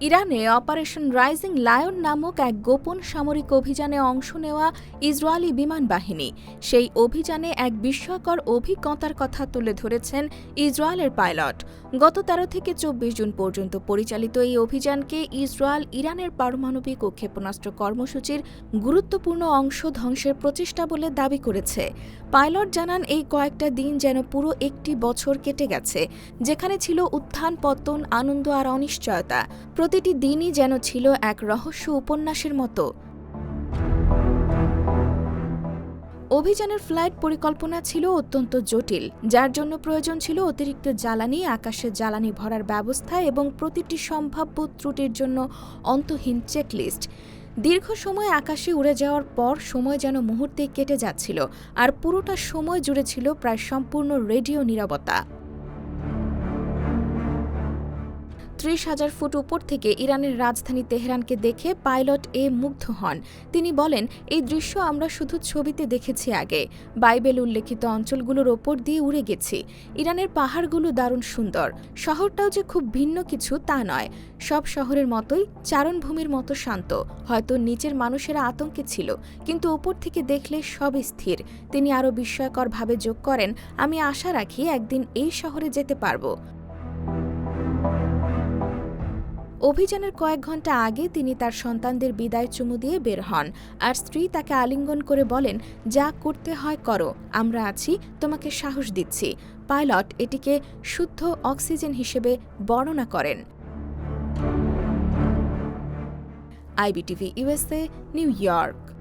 ইরানে operation rising lion নামক এক গোপন সামরিক অভিযানে অংশ নেওয়া ইসরায়েলি বিমান বাহিনী। সেই অভিযানে এক বিস্ময়কর অভিজ্ঞতার কথা তুলে ধরেছেন ইসরায়েলের পাইলট। গত তেরো থেকে চব্বিশ জুন পর্যন্ত পরিচালিত এই অভিযানকে ইসরায়েল ইরানের পারমাণবিক ও ক্ষেপণাস্ত্র কর্মসূচির গুরুত্বপূর্ণ অংশ ধ্বংসের প্রচেষ্টা বলে দাবি করেছে। পাইলট জানান, এই কয়েকটা দিন যেন পুরো একটি বছর কেটে গেছে, যেখানে ছিল উত্থান, পতন, আনন্দ আর অনিশ্চয়তা। প্রতিটি দিনই যেন ছিল এক রহস্য উপন্যাসের মতো। অভিযানের ফ্লাইট পরিকল্পনা ছিল অত্যন্ত জটিল, যার জন্য প্রয়োজন ছিল অতিরিক্ত জ্বালানি, আকাশে জ্বালানি ভরার ব্যবস্থা এবং প্রতিটি সম্ভাব্য ত্রুটির জন্য অন্তহীন চেকলিস্ট। দীর্ঘ সময় আকাশে উড়ে যাওয়ার পর সময় যেন মুহূর্তে কেটে যাচ্ছিল, আর পুরোটা সময় জুড়ে ছিল প্রায় সম্পূর্ণ রেডিও নিরাপত্তা ত্রিশ হাজার ফুট উপর থেকে ইরানের রাজধানী তেহরানকে দেখে পাইলট এ মুগ্ধ হন। তিনি বলেন, এই দৃশ্য আমরা শুধু ছবিতে দেখেছি আগে। বাইবেল উল্লেখিত অঞ্চলগুলোর ওপর দিয়ে উড়ে গেছি। ইরানের পাহাড়গুলো দারুণ সুন্দর। শহরটাও যে খুব ভিন্ন কিছু তা নয়। সব শহরের মতোই চারণভূমির মতো শান্ত। হয়তো নিচের মানুষেরা আতঙ্কে ছিল, কিন্তু ওপর থেকে দেখলে সব স্থির। তিনি আরও বিস্ময়করভাবে যোগ করেন, আমি আশা রাখি একদিন এই শহরে যেতে পারব। অভিযানের কয়েক ঘণ্টা আগে তিনি তার সন্তানদের বিদায় চুমু দিয়ে বের হন। আর স্ত্রী তাকে আলিঙ্গন করে বলেন, যা করতে হয় করো, আমরা আছি, তোমাকে সাহস দিচ্ছি। পাইলট এটিকে শুদ্ধ অক্সিজেন হিসেবে বর্ণনা করেন। IBTV USA New York.